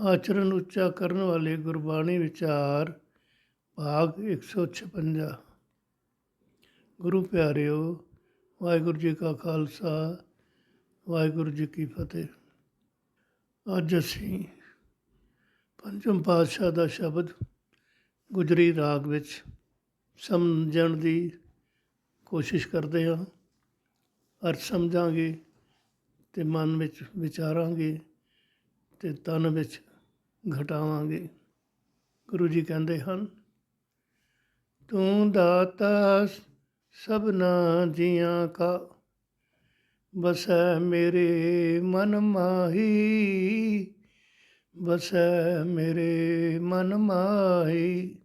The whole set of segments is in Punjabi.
ਆਚਰਨ ਉੱਚਾ ਕਰਨ ਵਾਲੇ ਗੁਰਬਾਣੀ ਵਿਚਾਰ, ਭਾਗ 156 ਗੁਰੂ ਪਿਆਰਿਓ, ਵਾਹਿਗੁਰੂ ਜੀ ਕਾ ਖਾਲਸਾ, ਵਾਹਿਗੁਰੂ ਜੀ ਕੀ ਫਤਿਹ। ਅੱਜ ਅਸੀਂ ਪੰਚਮ ਪਾਤਸ਼ਾਹ ਦਾ ਸ਼ਬਦ ਗੁਜਰੀ ਰਾਗ ਵਿੱਚ ਸਮਝਣ ਦੀ ਕੋਸ਼ਿਸ਼ ਕਰਦੇ ਹਾਂ। ਅਰਥ ਸਮਝਾਂਗੇ ਤੇ ਮਨ ਵਿੱਚ ਵਿਚਾਰਾਂਗੇ ਤੇ ਤਨ ਵਿੱਚ ਘਟਾਵਾਂਗੇ। ਗੁਰੂ ਜੀ ਕਹਿੰਦੇ ਹਨ, ਤੂੰ ਦਾਤਾ ਸਭਨਾ ਜੀਆਂ ਕਾ ਬਸੈ ਮੇਰੇ ਮਨ ਮਾਹੀ ਬਸੈ ਮੇਰੇ ਮਨ ਮਾਹੀ।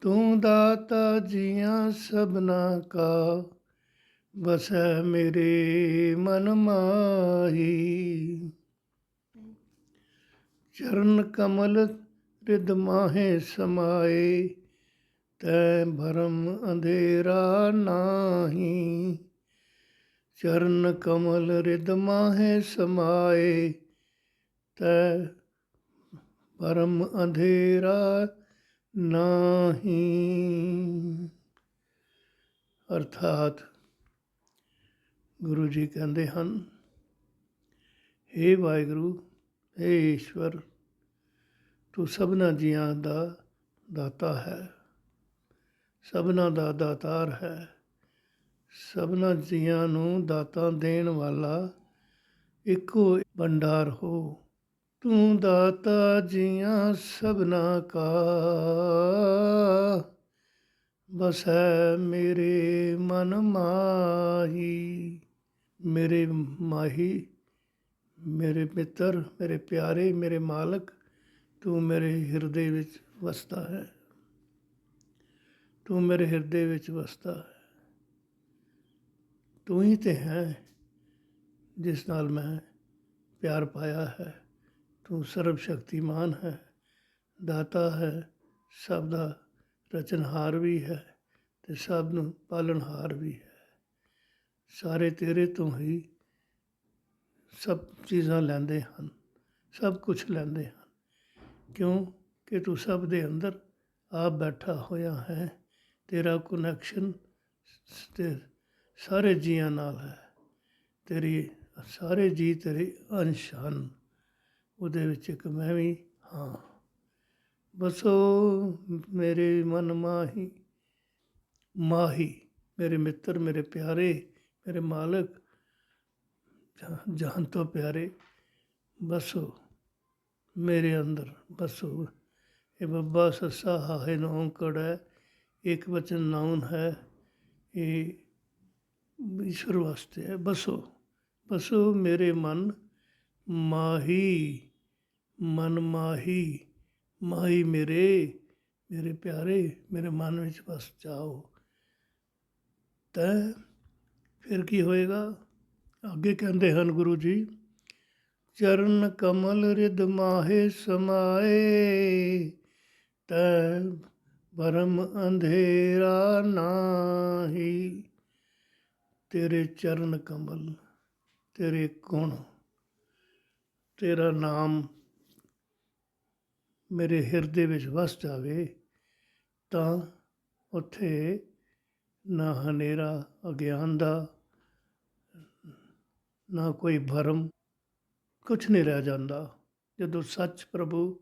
ਤੂੰ ਦਾਤਾ ਜੀਆਂ ਸਭਨਾ ਕਾ ਬਸੈ ਮੇਰੇ ਮਨ ਮਾਹੀ। ਚਰਨ ਕਮਲ ਰਿਦ ਮਾਹੇ ਸਮਾਏ, ਤੈ ਭਰਮ ਅੰਧੇਰਾ ਨਾਹੀ। ਚਰਨ ਕਮਲ ਰਿਦ ਮਾਹੇ ਸਮਾਏ, ਤੈ ਭਰਮ ਅੰਧੇਰਾ ਨਾਹੀ। ਅਰਥਾਤ ਗੁਰੂ ਜੀ ਕਹਿੰਦੇ ਹਨ हे ਵਾਹਿਗੁਰੂ हे ਈਸ਼ਵਰ, ਤੂੰ ਸਭਨਾ ਜੀਆਂ ਦਾ ਦਾਤਾ ਹੈ। ਸਭਨਾ ਦਾ ਦਾਤਾਰ ਹੈ। ਸਭਨਾ ਜੀਆਂ ਨੂੰ ਦਾਤਾ ਦੇਣ ਵਾਲਾ ਇੱਕੋ ਭੰਡਾਰ ਹੋ। ਤੂੰ ਦਾਤਾ ਜੀਆਂ ਸਭਨਾ ਕਾ। ਬਸ ਹੈ ਮੇਰੇ ਮਨ ਮਾਹੀ, ਮੇਰੇ ਮਾਹੀ ਮੇਰੇ ਮਿੱਤਰ, ਮੇਰੇ ਪਿਆਰੇ, ਮੇਰੇ ਮਾਲਕ, ਤੂੰ ਮੇਰੇ ਹਿਰਦੇ ਵਿੱਚ ਵਸਦਾ ਹੈ। ਤੂੰ ਮੇਰੇ ਹਿਰਦੇ ਵਿੱਚ ਵਸਦਾ ਹੈ। ਤੂੰ ਹੀ ਤੇ ਹੈ ਜਿਸ ਨਾਲ ਮੈਂ ਪਿਆਰ ਪਾਇਆ ਹੈ। ਤੂੰ ਸਰਬ ਸ਼ਕਤੀਮਾਨ ਹੈ। ਦਾਤਾ ਹੈ। ਸਭ ਦਾ ਰਚਨਹਾਰ ਵੀ ਹੈ ਤੇ ਸਭ ਨੂੰ ਪਾਲਣਹਾਰ ਵੀ ਹੈ। ਸਾਰੇ ਤੇਰੇ ਤੋਂ ਹੀ ਸਭ ਚੀਜ਼ਾਂ ਲੈਂਦੇ ਹਨ, ਸਭ ਕੁਝ ਲੈਂਦੇ ਹਨ। ਕਿਉਂ ਕਿ ਤੂੰ ਸਭ ਦੇ ਅੰਦਰ ਆਪ ਬੈਠਾ ਹੋਇਆ ਹੈ, ਤੇਰਾ ਕਨੈਕਸ਼ਨ ਤੇ ਸਾਰੇ ਜੀਆਂ ਨਾਲ ਹੈ। ਤੇਰੀ, ਸਾਰੇ ਜੀ ਤੇਰੇ ਅੰਸ਼ ਹਨ। ਉਹਦੇ ਵਿੱਚ ਇੱਕ ਮੈਂ ਵੀ ਹਾਂ। ਬਸੋ ਮੇਰੇ ਮਨ ਮਾਹੀ ਮਾਹੀ, ਮੇਰੇ ਮਿੱਤਰ, ਮੇਰੇ ਪਿਆਰੇ, ਮੇਰੇ ਮਾਲਕ ਜਹਾਂ- ਜਹਾਂ ਤੋਂ ਪਿਆਰੇ ਬਸੋ ਮੇਰੇ ਅੰਦਰ ਬਸੋ ਇਹ ਬੱਬਾ ਸੱਸਾ ਹਾਹੇ ਨੌਂ ਕੜਾ ਇੱਕ ਵਚਨ ਨਾਉਨ ਹੈ ਇਹ ਈਸ਼ਵਰ ਵਾਸਤੇ ਹੈ ਬਸੋ ਬਸੋ ਮੇਰੇ ਮਨ ਮਾਹੀ ਮਨ ਮਾਹੀ ਮਾਹੀ ਮੇਰੇ ਮੇਰੇ ਪਿਆਰੇ ਮੇਰੇ ਮਨ ਵਿੱਚ ਵਸ ਜਾਓ ਤਾਂ ਫਿਰ ਕੀ ਹੋਏਗਾ ਅੱਗੇ ਕਹਿੰਦੇ ਹਨ ਗੁਰੂ ਜੀ, ਚਰਨ ਕਮਲ ਰਿਦ ਮਾਹੇ ਸਮਾਏ, ਤੈ ਬਰਮ ਅੰਧੇਰਾ ਨਾਹੀ। ਤੇਰੇ ਚਰਨ ਕਮਲ, ਤੇਰੇ ਗੁਣ, ਤੇਰਾ ਨਾਮ ਮੇਰੇ ਹਿਰਦੇ ਵਿੱਚ ਵਸ ਜਾਵੇ, ਤਾਂ ਉੱਥੇ ਨਾ ਹਨੇਰਾ ਅਗਿਆਨ ਦਾ ਨਾ ਕੋਈ ਭਰਮ ਕੁਝ ਨਹੀਂ ਰਹਿ ਜਾਂਦਾ। ਜਦੋਂ ਸੱਚ ਪ੍ਰਭੂ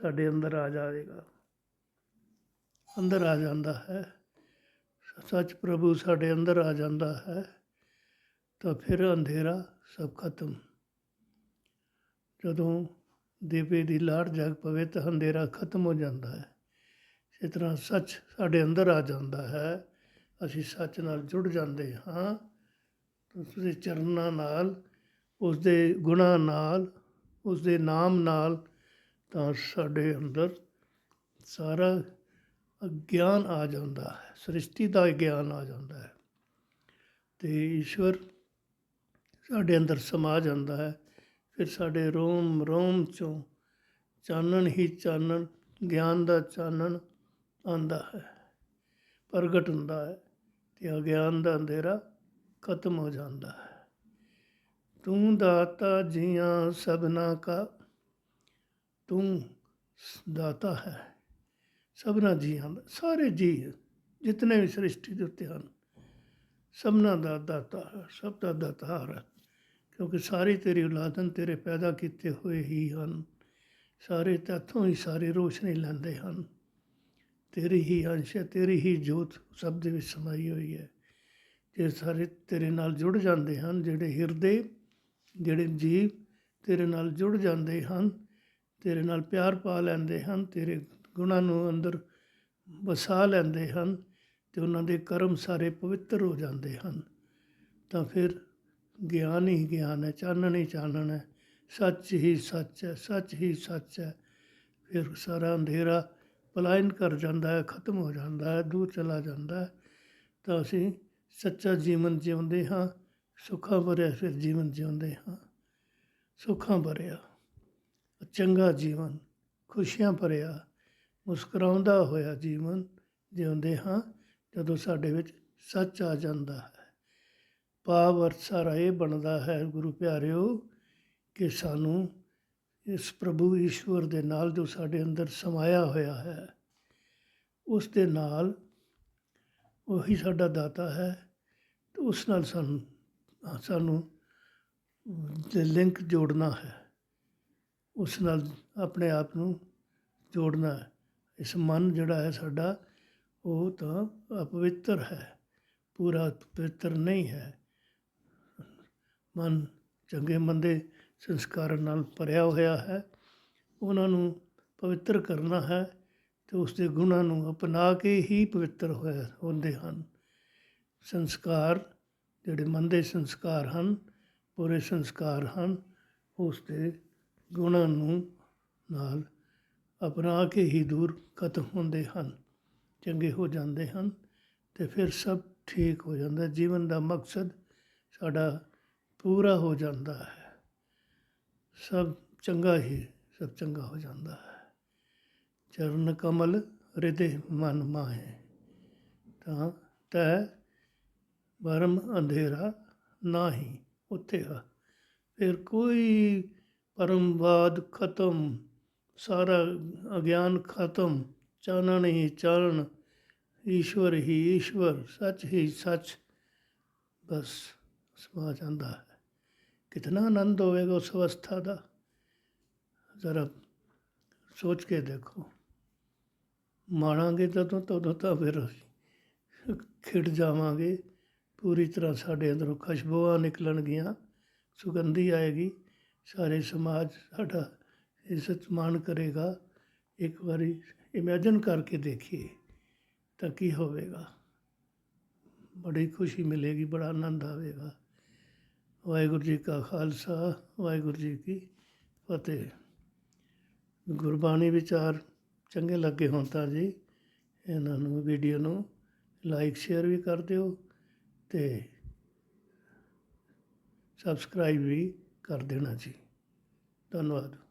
ਸਾਡੇ ਅੰਦਰ ਆ ਜਾਵੇਗਾ, ਅੰਦਰ ਆ ਜਾਂਦਾ ਹੈ, ਸੱਚ ਪ੍ਰਭੂ ਸਾਡੇ ਅੰਦਰ ਆ ਜਾਂਦਾ ਹੈ, ਤਾਂ ਫਿਰ ਅੰਧੇਰਾ ਸਭ ਖਤਮ। ਜਦੋਂ ਦੀਵੇ ਦੀ ਲਾੜ ਜਗ ਪਵੇ ਤਾਂ ਅੰਧੇਰਾ ਖਤਮ ਹੋ ਜਾਂਦਾ ਹੈ। ਇਸ ਤਰ੍ਹਾਂ ਸੱਚ ਸਾਡੇ ਅੰਦਰ ਆ ਜਾਂਦਾ ਹੈ, ਅਸੀਂ ਸੱਚ ਨਾਲ ਜੁੜ ਜਾਂਦੇ ਹਾਂ ਉਸ ਦੇ ਚਰਨਾਂ ਨਾਲ ਉਸ ਦੇ ਗੁਣਾਂ ਨਾਲ ਉਸ ਦੇ ਨਾਮ ਨਾਲ ਤਾਂ ਸਾਡੇ ਅੰਦਰ ਸਾਰਾ ਗਿਆਨ ਆ ਜਾਂਦਾ ਹੈ, ਸ੍ਰਿਸ਼ਟੀ ਦਾ ਗਿਆਨ ਆ ਜਾਂਦਾ ਹੈ। ਤੇ ਈਸ਼ਵਰ ਸਾਡੇ ਅੰਦਰ ਸਮਾ ਜਾਂਦਾ ਹੈ, ਫਿਰ ਸਾਡੇ ਰੋਮ ਰੋਮ ਚੋਂ ਚਾਨਣ ਹੀ ਚਾਨਣ, ਗਿਆਨ ਦਾ ਚਾਨਣ ਆਂਦਾ ਹੈ, ਪ੍ਰਗਟ ਹੁੰਦਾ ਹੈ ਤੇ ਅਗਿਆਨ ਦਾ ਅੰਧੇਰਾ ਖਤਮ ਹੋ ਜਾਂਦਾ ਹੈ। ਤੂੰ ਦਾਤਾ ਜੀਆਂ ਸਭਨਾ ਕਾ, ਤੂੰ ਦਾਤਾ ਹੈ। ਸਭਨਾ ਜੀਆਂ ਦਾ, ਸਾਰੇ ਜੀ ਜਿਤਨੇ ਵੀ ਸ੍ਰਿਸ਼ਟੀ ਦੇ ਉੱਤੇ ਹਨ, ਸਭਨਾ ਦਾ ਦਾਤਾ ਹੈ, ਸਭ ਦਾ ਦਾਤਾਰ ਹੈ। ਕਿਉਂਕਿ ਸਾਰੇ ਤੇਰੀ ਔਲਾਦਨ ਤੇਰੇ ਪੈਦਾ ਕੀਤੇ ਹੋਏ ਹੀ ਹਨ। ਸਾਰੇ ਤੇਥੋਂ ਹੀ ਸਾਰੇ ਰੋਸ਼ਨੀ ਲੈਂਦੇ ਹਨ। ਤੇਰੀ ਹੀ ਅੰਸ਼ ਹੈ, ਤੇਰੀ ਹੀ ਜੋਤ ਸਭ ਦੇ ਵਿੱਚ ਸਮਾਈ ਹੋਈ ਹੈ। ਇਹ ਸਾਰੇ ਤੇਰੇ ਨਾਲ ਜੁੜ ਜਾਂਦੇ ਹਨ, ਜਿਹੜੇ ਹਿਰਦੇ, ਜਿਹੜੇ ਜੀਵ ਤੇਰੇ ਨਾਲ ਜੁੜ ਜਾਂਦੇ ਹਨ, ਤੇਰੇ ਨਾਲ ਪਿਆਰ ਪਾ ਲੈਂਦੇ ਹਨ, ਤੇਰੇ ਗੁਣਾਂ ਨੂੰ ਅੰਦਰ ਵਸਾ ਲੈਂਦੇ ਹਨ ਤੇ ਉਹਨਾਂ ਦੇ ਕਰਮ ਸਾਰੇ ਪਵਿੱਤਰ ਹੋ ਜਾਂਦੇ ਹਨ। ਤਾਂ ਫਿਰ ਗਿਆਨ ਹੀ ਗਿਆਨ ਹੈ, ਚਾਨਣ ਹੀ ਚਾਨਣ ਹੈ, ਸੱਚ ਹੀ ਸੱਚ ਹੈ, ਸੱਚ ਹੀ ਸੱਚ ਹੈ। ਫਿਰ ਸਾਰਾ ਅੰਧੇਰਾ ਪਲਾਇਨ ਕਰ ਜਾਂਦਾ ਹੈ, ਖਤਮ ਹੋ ਜਾਂਦਾ ਹੈ, ਦੂਰ ਚਲਾ ਜਾਂਦਾ ਹੈ। ਤਾਂ ਅਸੀਂ ਸੱਚਾ ਜੀਵਨ ਜਿਉਂਦੇ ਹਾਂ, ਸੁੱਖਾਂ ਭਰਿਆ ਫਿਰ ਜੀਵਨ ਜਿਉਂਦੇ ਹਾਂ। ਸੁੱਖਾਂ ਭਰਿਆ, ਚੰਗਾ ਜੀਵਨ, ਖੁਸ਼ੀਆਂ ਭਰਿਆ, ਮੁਸਕਰਾਉਂਦਾ ਹੋਇਆ ਜੀਵਨ ਜਿਉਂਦੇ ਹਾਂ, ਜਦੋਂ ਸਾਡੇ ਵਿੱਚ ਸੱਚ ਆ ਜਾਂਦਾ ਹੈ। ਭਾਵ ਅਰਥ ਸਾਰਾ ਇਹ ਬਣਦਾ ਹੈ, ਗੁਰੂ ਪਿਆਰਿਓ, ਕਿ ਸਾਨੂੰ ਇਸ ਪ੍ਰਭੂ ਈਸ਼ਵਰ ਦੇ ਨਾਲ ਜੋ ਸਾਡੇ ਅੰਦਰ ਸਮਾਇਆ ਹੋਇਆ ਹੈ, ਉਸ ਦੇ ਨਾਲ ਉਹੀ ਸਾਡਾ ਦਾਤਾ ਹੈ ਤੇ ਉਸ ਨਾਲ ਸਾਨੂੰ ਸਾਨੂੰ ਦੇ ਲਿੰਕ ਜੋੜਨਾ ਹੈ। ਉਸ ਨਾਲ ਆਪਣੇ ਆਪ ਨੂੰ ਜੋੜਨਾ ਹੈ। ਇਸ ਮਨ ਜਿਹੜਾ ਹੈ ਸਾਡਾ, ਉਹ ਤਾਂ ਅਪਵਿੱਤਰ ਹੈ, ਪੂਰਾ ਪਵਿੱਤਰ ਨਹੀਂ ਹੈ। ਮਨ ਚੰਗੇ ਮੰਦੇ ਸੰਸਕਾਰਾਂ ਨਾਲ ਭਰਿਆ ਹੋਇਆ ਹੈ, ਉਹਨਾਂ ਨੂੰ ਪਵਿੱਤਰ ਕਰਨਾ ਹੈ। ਅਤੇ ਉਸ ਦੇ ਗੁਣਾਂ ਨੂੰ ਅਪਣਾ ਕੇ ਹੀ ਪਵਿੱਤਰ ਹੋਇਆ ਹੁੰਦੇ ਹਨ। ਸੰਸਕਾਰ, ਜਿਹੜੇ ਮੰਦੇ ਸੰਸਕਾਰ ਹਨ ਪੂਰੇ ਸੰਸਕਾਰ ਹਨ ਉਸ ਦੇ ਗੁਣਾਂ ਨੂੰ ਨਾਲ ਅਪਣਾ ਕੇ ਹੀ ਦੂਰ ਖਤਮ ਹੁੰਦੇ ਹਨ, ਚੰਗੇ ਹੋ ਜਾਂਦੇ ਹਨ ਤੇ ਫਿਰ ਸਭ ਠੀਕ ਹੋ ਜਾਂਦਾ। ਜੀਵਨ ਦਾ ਮਕਸਦ ਸਾਡਾ ਪੂਰਾ ਹੋ ਜਾਂਦਾ ਹੈ। ਸਭ ਚੰਗਾ ਹੀ, ਸਭ ਚੰਗਾ ਹੋ ਜਾਂਦਾ ਹੈ। ਚਰਨ ਕਮਲ ਹਿਰਦੇ ਮਨ ਮਾਹੇ। ਤਾਂ ਤੈ ਬਰਮ ਅੰਧੇਰਾ ਨਾਹੀ ਉੱਥੇ ਆ ਫਿਰ ਕੋਈ ਪਰਮਵਾਦ ਖਤਮ, ਸਾਰਾ ਅਗਿਆਨ ਖਤਮ, ਚਾਨਣ ਹੀ ਚਾਨਣ, ਈਸ਼ਵਰ ਹੀ ਈਸ਼ਵਰ, ਸੱਚ ਹੀ ਸੱਚ, ਬਸ ਸਮਾ ਜਾਂਦਾ ਹੈ। ਕਿਤਨਾ ਆਨੰਦ ਹੋਵੇਗਾ ਉਸ ਅਵਸਥਾ ਦਾ। ਜ਼ਰਾ ਸੋਚ ਕੇ ਦੇਖੋ। ਮਾਣਾਂਗੇ ਜਦੋਂ ਤਦੋਂ ਤਾਂ ਫਿਰ ਅਸੀਂ ਖਿੜ ਜਾਵਾਂਗੇ। ਪੂਰੀ ਤਰ੍ਹਾਂ ਸਾਡੇ ਅੰਦਰੋਂ ਖੁਸ਼ਬੂਆਂ ਨਿਕਲਣਗੀਆਂ, ਸੁਗੰਧੀ ਆਏਗੀ। ਸਾਰੇ ਸਮਾਜ ਸਾਡਾ ਇੱਜ਼ਤ ਮਾਣ ਕਰੇਗਾ। ਇੱਕ ਵਾਰੀ ਇਮੇਜਿਨ ਕਰਕੇ ਦੇਖੀਏ ਤਾਂ ਕੀ ਹੋਵੇਗਾ। ਬੜੀ ਖੁਸ਼ੀ ਮਿਲੇਗੀ, ਬੜਾ ਆਨੰਦ ਆਵੇਗਾ। ਵਾਹਿਗੁਰੂ ਜੀ ਕਾ ਖਾਲਸਾ, ਵਾਹਿਗੁਰੂ ਜੀ ਕੀ ਫਤਿਹ। ਗੁਰਬਾਣੀ ਵਿਚਾਰ ਚੰਗੇ ਲੱਗੇ ਹੋਣ ਤਾਂ ਜੀ, ਇਹਨਾਂ ਨੂੰ ਵੀਡੀਓ ਨੂੰ ਲਾਈਕ ਸ਼ੇਅਰ ਵੀ ਕਰ ਦਿਓ ਤੇ ਸਬਸਕ੍ਰਾਈਬ ਵੀ ਕਰ ਦੇਣਾ ਜੀ। ਧੰਨਵਾਦ।